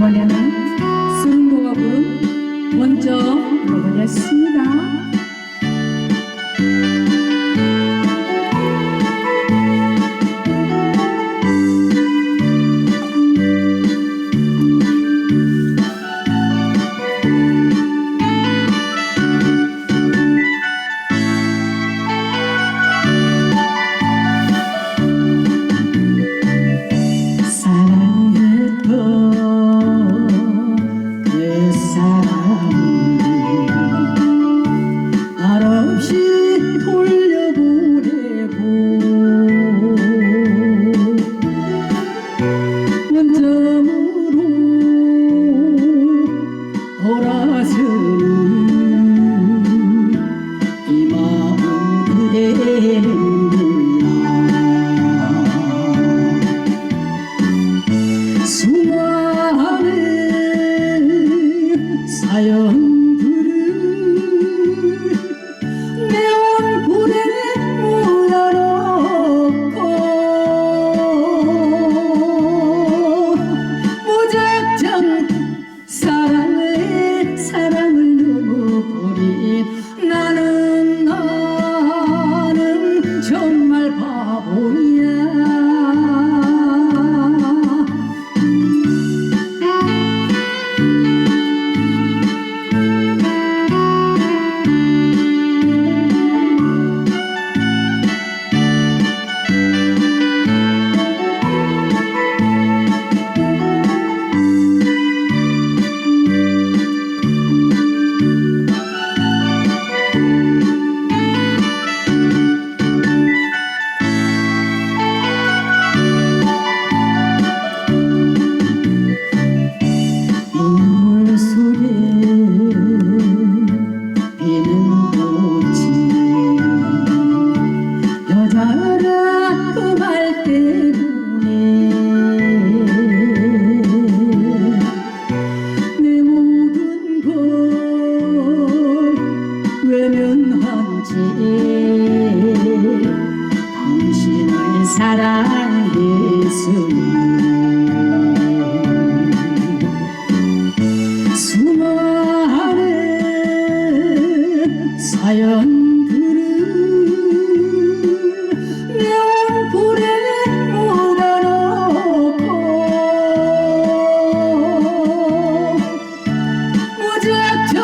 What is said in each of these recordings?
이번에는 승모가 부른 먼저 먹어겠습니다. রে 과연 그를 명불에 몰아넣고 무작정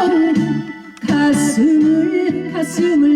가슴을 가슴을